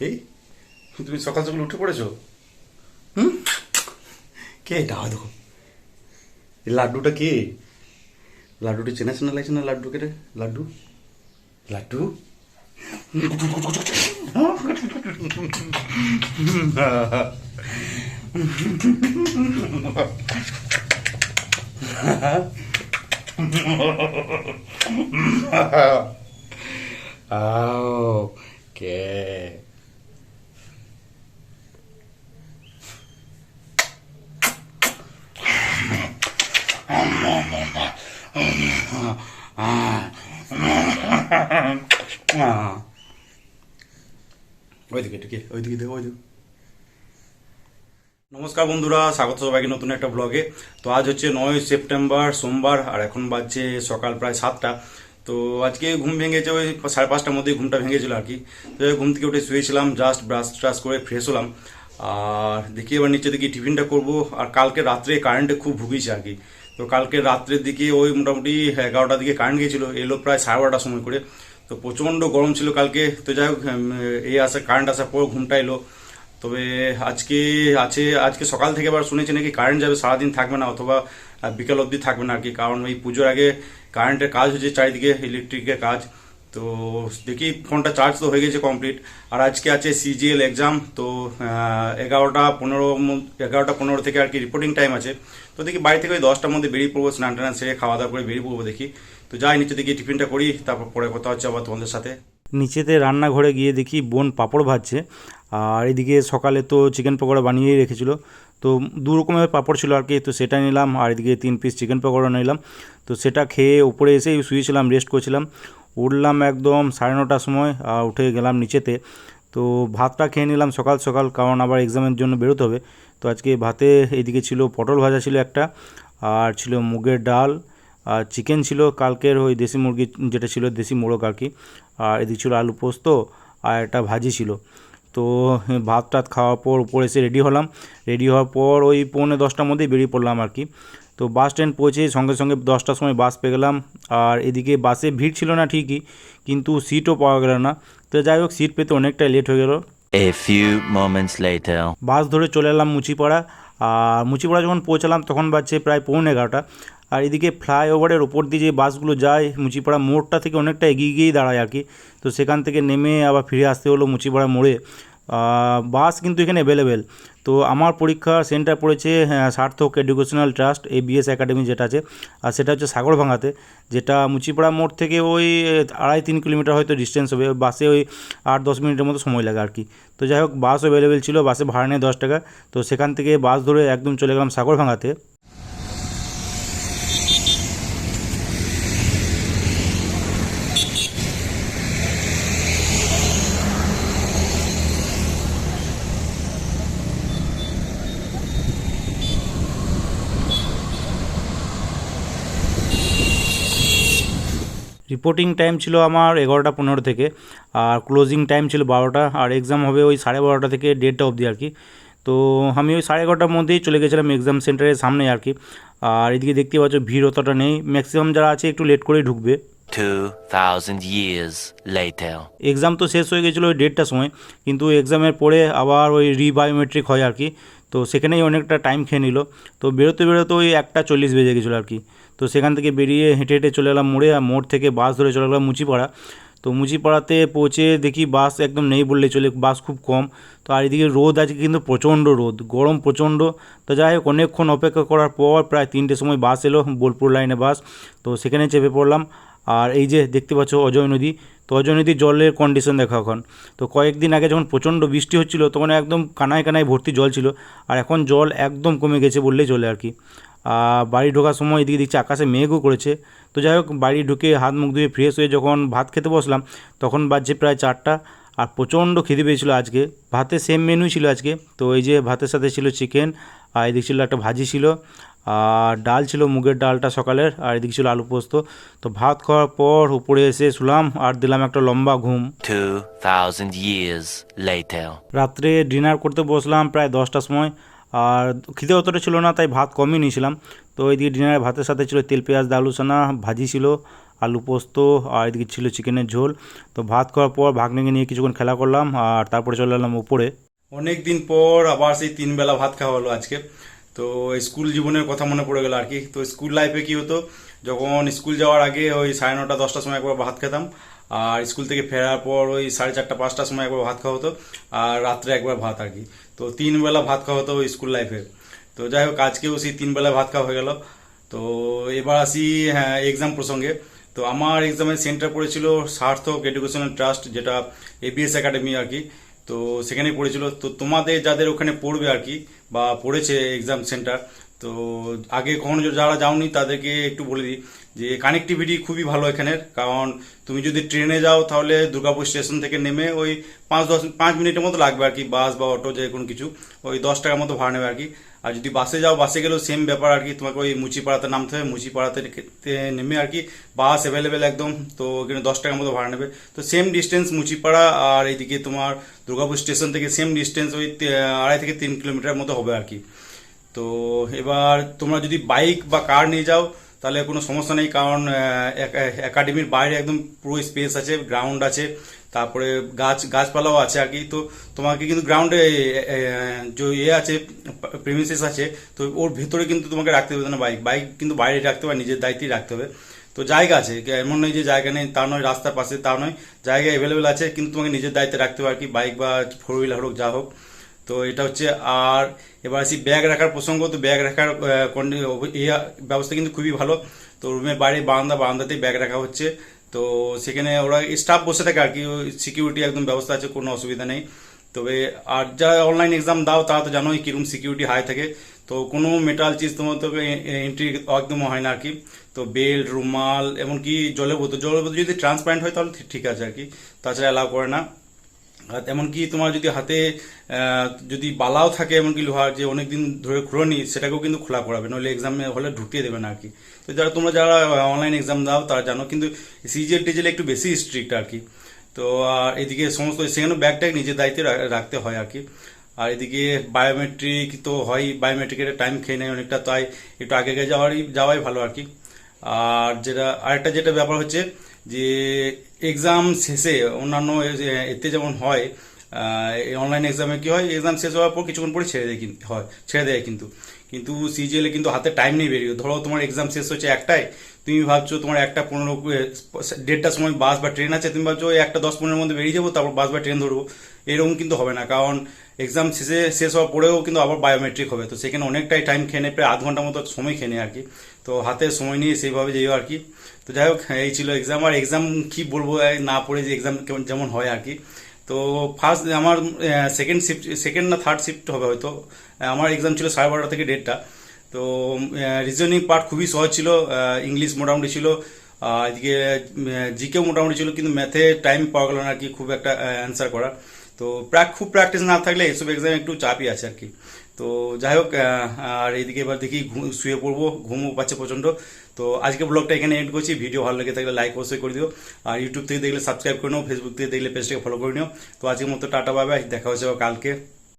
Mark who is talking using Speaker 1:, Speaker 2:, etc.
Speaker 1: এই তুমি সকাল সকাল উঠে পড়েছো? হুম? কে? এটা হয় দেখো। এই লাড্ডুটা কে? লাড্ডুটা চেনা চেনা লাগছে না লাড্ডুকে রে? লাড্ডু? লাড্ডু? Oh, okay. দেখো নমস্কার বন্ধুরা, স্বাগত সবাইকে নতুন একটা ব্লগে তো আজ হচ্ছে নয় সেপ্টেম্বর, সোমবার, আর এখন বাজছে সকাল প্রায় সাতটা। তো আজকে ঘুম ভেঙেছে, ওই সাড়ে পাঁচটার মধ্যেই ঘুমটা ভেঙেছিল আর কি। তো ঘুম থেকে উঠে শুয়েছিলাম জাস্ট ব্রাশ ট্রাশ করে ফ্রেশ হলাম। আর দেখি এবার নিচে দেখি টিফিনটা করব। আর কালকে রাত্রে কারেন্টে খুব ভুগিয়েছে আর কি। তো কালকে রাত্রের দিকে ওই মোটামুটি এগারোটার দিকে কারেন্ট গেছিল এলো প্রায় সাড়ে বারোটার সময় করে। তো প্রচণ্ড গরম ছিল কালকে। তো যাই হোক এই আসা কারেন্ট আসার পর ঘুমটা এলো। তবে আজকে আছে, আজকে সকাল থেকে আবার শুনেছি নাকি কারেন্ট যাবে, সারাদিন থাকবে না, অথবা বিকেল অবধি থাকবে না আর কি। কারণ ওই পুজোর আগে কারেন্টের কাজ হচ্ছে চারিদিকে ইলেকট্রিকের কাজ। তো দেখি ফোনটা চার্জ তো হয়ে গেছে কমপ্লিট আর আজকে আছে সিজিএল এক্সাম তো এগারোটা পনেরো এগারোটা পনেরো থেকে আর কি রিপোর্টিং টাইম আছে। তো দেখি বাড়ি থেকে ওই দশটার মধ্যে বেরিয়ে পড়ব, স্নান টান সেরে খাওয়া দাওয়া করে বেরিয়ে পড়ব দেখি। তো যাই, নিচে দেখি টিফিনটা করি, তারপর পরে কথা হচ্ছে আবার তোমাদের সাথে।
Speaker 2: নিচেতে রান্নাঘরে গিয়ে দেখি বোন পাঁপড় ভাজছে, আর এদিকে সকালে তো চিকেন পকোড়া বানিয়েই রেখেছিল। তো দু রকমের পাঁপড় ছিল আর কি, তো সেটা নিলাম, আর এদিকে তিন পিস চিকেন পকোড়া নিলাম। তো সেটা খেয়ে উপরে এসেই শুয়েছিলাম রেস্ট করছিলাম। উঠলাম একদম সাড়ে নটার সময় উঠে গেলাম নিচেতে। তো ভাতটা খেয়ে নিলাম সকাল সকাল, কারণ আবার এক্সামের জন্য বেরোতে হবে। তো আজকে ভাতে এদিকে ছিল পটল ভাজা ছিল একটা, আর ছিল মুগের ডাল, আর চিকেন ছিল, কালকের ওই দেশি মুরগি যেটা ছিল, দেশি মোড়ক আর কি। আর এদিকে ছিল আলু পোস্ত, আর একটা ভাজি ছিল। তো ভাত টাত খাওয়ার পর উপরে এসে রেডি হলাম। রেডি হওয়ার পর ওই পৌনে দশটার মধ্যেই বেরিয়ে পড়লাম আর কি। তো বাস স্ট্যান্ড পৌঁছে সঙ্গে সঙ্গে দশটার সময় বাস পেয়ে গেলাম। আর এদিকে বাসে ভিড় ছিল না ঠিকই কিন্তু সিটও পাওয়া গেল না। তো যাই হোক সিট পেতে অনেকটাই লেট হয়ে গেল।
Speaker 3: A few moments later.
Speaker 2: বাস ধরে চলে এলাম মুচিপাড়া। আর মুচিপাড়া যখন পৌঁছালাম তখন বাজছে প্রায় পৌনে এগারোটা। আর এদিকে ফ্লাইওভারের ওপর দিয়ে যে বাসগুলো যায় মুচিপাড়া মোড়টা থেকে অনেকটা এগিয়ে গিয়েই দাঁড়ায় আর কি। তো সেখান থেকে নেমে আবার ফিরে আসতে হলো মুচিপাড়া মোড়ে। বাস কিন্তু এখানে অ্যাভেলেবেল তো আমার পরীক্ষা সেন্টার পড়েছে হ্যাঁ, Sarthak educational trust ABS academy যেটা আছে। আর সেটা হচ্ছে সাগরভাঙাতে যেটা মুচিপাড়া মোড় থেকে ওই আড়াই তিন কিলোমিটার হয়তো ডিস্টেন্স হবে। বাসে ওই আট দশ মিনিটের মতো সময় লাগে আর কি। তো যাই হোক বাস অ্যাভেলেবেল ছিল বাসে ভাড়া নেয় দশ টাকা। তো সেখান থেকে বাস ধরে একদম চলে গেলাম সাগরভাঙাতে রিপোর্টিং টাইম ছিল আমার এগারোটা পনেরো থেকে আর ক্লোজিং টাইম ছিল বারোটা আর এক্সাম হবে ওই সাড়ে বারোটা থেকে দেড়টা অবধি আর কি। তো আমি ওই সাড়ে এগারোটার মধ্যেই চলে গেছিলাম এক্সাম সেন্টারের সামনে আর কি। আর এদিকে দেখতে পাচ্ছ ভিড় অতটা নেই ম্যাক্সিমাম যারা আছে একটু লেট করেই ঢুকবে।
Speaker 3: 2000 years later.
Speaker 2: এক্সাম তো শেষ হয়ে গেছিল ওই দেড়টার সময় কিন্তু এক্সামের পরে আবার ওই রিবায়োমেট্রিক হয় আর কি। তো সেখানেই অনেকটা টাইম খেয়ে নিল। তো বেরোতে বেরোতে ওই একটা চল্লিশ বেজে গেছিল আর কি। তো সেখান থেকে বেরিয়ে হেঁটে হেঁটে চলে এলাম মোড়ে, আর মোড় থেকে বাস ধরে চলে গেলাম মুচিপাড়া। তো মুচিপাড়াতে পৌঁছে দেখি বাস একদম নেই বললে চলে, বাস খুব কম। তো আর এদিকে রোদ আছে কিন্তু প্রচণ্ড রোদ, গরম প্রচণ্ড। তো যাই হোক, অনেকক্ষণ অপেক্ষা করার পর প্রায় তিনটের সময় বাস এলো, বোলপুর লাইনে বাস। তো সেখানে চেপে পড়লাম। আর এই যে দেখতে পাচ্ছ অজয় নদী, তো অজয় নদীর জলের কন্ডিশন দেখো এখন। তো কয়েকদিন আগে যখন প্রচণ্ড বৃষ্টি হচ্ছিল, তখন একদম কানায় কানায় ভর্তি জল ছিল, আর এখন জল একদম কমে গেছে বললেই চলে আর কি। বাড়ি ঢোকার সময় এদিকে দেখছি আকাশে মেঘও করেছে। তো যাই হোক বাড়ি ঢুকে হাত মুখ ধুয়ে ফ্রেশ হয়ে যখন ভাত খেতে বসলাম তখন বাজছে প্রায় চারটা আর প্রচণ্ড খিদে পেয়েছিলো আজকে। ভাতে সেম মেনুই ছিল আজকে। তো এই যে ভাতের সাথে ছিল চিকেন আর এদিকে ছিল একটা ভাজি ছিল আর ডাল ছিল মুগের ডালটা সকালের আর এদিকে ছিল আলু পোস্ত। তো ভাত খাওয়ার পর উপরে এসে শুলাম আর দিলাম একটা লম্বা ঘুম।
Speaker 3: 2000 years later.
Speaker 2: রাত্রে ডিনার করতে বসলাম প্রায় দশটার সময়। আর খিদে অতটা ছিল না, তাই ভাত কমই নিয়েছিলাম। তো এইদিকে ডিনারে ভাতের সাথে ছিল তেল, পেঁয়াজ দালু সানা ভাজি ছিল, আলু পোস্ত, আর এদিকে ছিল চিকেনের ঝোল। তো ভাত খাওয়ার পর ভাগ্নিকে নিয়ে কিছুক্ষণ খেলা করলাম, আর তারপরে চলে এলাম উপরে।
Speaker 1: অনেক দিন পর আবার সেই তিন বেলা ভাত খাওয়া হলো আজকে। তো স্কুল জীবনের কথা মনে পড়ে গেল আর কি। তো স্কুল লাইফে কি হতো, যখন স্কুল যাওয়ার আগে ওই সাড়ে নটা, দশটার সময় একবার ভাত খেতাম, আর স্কুল থেকে ফেরার পর ওই সাড়ে চারটা, পাঁচটার সময় একবার ভাত খাওয়া হতো, আর রাত্রে একবার ভাত আর কি। তো তিন বেলা ভাত খাওয়া হতো স্কুল লাইফে। তো যাই হোক আজকেও সেই তিন বেলা ভাত খাওয়া হয়ে গেল। তো এবার আসি হ্যাঁ এক্সাম প্রসঙ্গে। তো আমার এক্সামের সেন্টার পড়েছিল সার্থক এডুকেশনাল ট্রাস্ট যেটা এবিএস একাডেমি আর কি। তো সেখানেই পড়েছিল। তো তোমাদের যাদের ওখানে পড়বে আর কি, বা পড়েছে এক্সাম সেন্টার তো আগে কখনো যারা যাওনি তাদেরকে একটু বলে দিই যে কানেক্টিভিটি খুবই ভালো এখানের। কারণ তুমি যদি ট্রেনে যাও তাহলে দুর্গাপুর স্টেশন থেকে নেমে ওই পাঁচ দশ পাঁচ মিনিটের মতো লাগবে আর কি, বাস বা অটো যে কোনো কিছু। ওই দশ টাকার মতো ভাড়া নেবে আর কি। আর যদি বাসে যাও, বাসে গেলেও সেম ব্যাপার আর কি, তোমাকে ওই মুচিপাড়াতে নামতে হবে। মুচিপাড়াতে নেমে আর কি বাস অ্যাভেলেবেল একদম, তো ওখানে দশ টাকার মতো ভাড়া নেবে। তো সেম ডিস্টেন্স মুচিপাড়া আর এইদিকে তোমার দুর্গাপুর স্টেশন থেকে সেম ডিস্টেন্স ওই আড়াই থেকে তিন কিলোমিটার মতো হবে আর কি। তো এবার তোমরা যদি বাইক বা কার নিয়ে যাও, তাহলে কোনো সমস্যা নেই, কারণ একাডেমির বাইরে একদম পুরো স্পেস আছে গ্রাউন্ড আছে, তারপরে গাছ, গাছপালাও আছে আর কি। তো তোমাকে কিন্তু গ্রাউন্ডে যে ইয়ে আছে প্রেমিসেস আছে, তো ওর ভেতরে কিন্তু তোমাকে রাখতে হবে না বাইক বাইক কিন্তু বাইরে রাখতে হবে, নিজের দায়িত্বেই রাখতে হবে। তো জায়গা আছে, এমন নয় যে জায়গা নেই, তা নয়, রাস্তার পাশে তা নয়। জায়গা অ্যাভেলেবেল আছে, কিন্তু তোমাকে নিজের দায়িত্বে রাখতে হবে আর কি বাইক বা ফোর হুইলার হোক, যা হোক। তো এটা হচ্ছে আর, এবার আসি ব্যাগ রাখার প্রসঙ্গ, তো ব্যাগ রাখার ব্যবস্থা কিন্তু খুবই ভালো। তো রুমের বাইরে বারান্দা, বারান্দাতেই ব্যাগ রাখা হচ্ছে। তো সেখানে ওরা স্টাফ বসে থাকে আর কি সিকিউরিটি একদম ব্যবস্থা আছে, কোনো অসুবিধা নেই। তবে আর যারা অনলাইন এক্সাম দাও, তারা তো জানোই কীরকম সিকিউরিটি হাই থাকে। তো কোনো মেটাল চিজ তোমার তো এন্ট্রি একদম হয় না আর কি। তো বেল্ট রুমাল, এমনকি জলের বোতল জলের বোতল যদি ট্রান্সপারেন্ট হয় তাহলে ঠিক আছে আর কি। তাছাড়া অ্যালাউ করে না। এমনকি তোমার যদি হাতে যদি বালাও থাকে, এমনকি লোহার যে অনেকদিন ধরে খুঁড়োনি, সেটাকেও কিন্তু খোলা করাবে। নইলে এক্সামে হলে ঢুকিয়ে দেবে না আর কি। তো যারা তোমরা যারা অনলাইন এক্সাম দাও, তারা জানো, কিন্তু সিজিএল টিজেল একটু বেশি স্ট্রিক্ট আর কি। তো, আর এদিকে সমস্ত সেখানে ব্যাগ ট্যাগ নিজের দায়িত্বে রাখতে হয় আর কি। আর এদিকে বায়োমেট্রিক তো হয় বায়োমেট্রিকের টাইম খেয়ে নেয় অনেকটা, তাই একটু আগে আগে যাওয়ারই যাওয়াই ভালো আর কি। আর যেটা আরেকটা যেটা ব্যাপার হচ্ছে যে এক্সাম শেষে অন্যান্য এতে যেমন হয় অনলাইন এক্সামে কি হয় এক্সাম শেষ হওয়ার পর কিছুক্ষণ পরে ছেড়ে দেয় কিন্তু হয়, ছেড়ে দেয় কিন্তু। কিন্তু সিজিএলে কিন্তু হাতে টাইম নেই বেরিয়ে। ধরো তোমার এক্সাম শেষ হচ্ছে একটাই তুমি ভাবছ তোমার একটা পনেরো দেড়টার সময় বাস বা ট্রেন আছে, তুমি ভাবছ ওই একটা দশ পনেরোর মধ্যে বেরিয়ে যাব, তারপর বাস বা ট্রেন ধরবো। এরকম কিন্তু হবে না। কারণ এক্সাম শেষে, শেষ হওয়ার পরেও কিন্তু আবার বায়োমেট্রিক হবে। তো সেখানে অনেকটাই টাইম খেয়ে নেয়, প্রায় আধ ঘণ্টার মতো সময় খেয়ে নেয় আর কি। তো হাতে সময় নিয়ে সেইভাবে যেও আর কি। তো যাই হোক, এই ছিল এক্সাম আর এক্সাম কি বলব না পড়ে যে এক্সাম যেমন হয় আর কি। তো ফার্স্ট আমার সেকেন্ড শিফট সেকেন্ড না থার্ড শিফট হবে হয়তো। আমার এক্সাম ছিল সাড়ে বারোটা থেকে দেড়টা। তো রিজনিং পার্ট খুবই সহজ ছিল। ইংলিশ মোটামুটি ছিল। এদিকে জিকেও মোটামুটি ছিল। কিন্তু ম্যাথে টাইম পাওয়া গেল না আর কি, খুব একটা অ্যান্সার করা তো খুব প্র্যাকটিস না থাকলে এইসব এক্সাম একটু চাপই আছে আর কি। তো যাই হোক আর এইদিকে এবার দেখি শুয়ে পড়ব, ঘুমও পাচ্ছে প্রচণ্ড। তো আজকে ব্লগটা এখানে এন্ড করছি। ভিডিও ভালো লেগে থাকলে লাইক অবশ্যই করে দিও। আর ইউটিউব থেকে দেখলে সাবস্ক্রাইব করে নিও ফেসবুক থেকে দেখলে পেজটাকে ফলো করে নিও। তো আজকের মতো টাটা বাবাই দেখা হচ্ছে কালকে।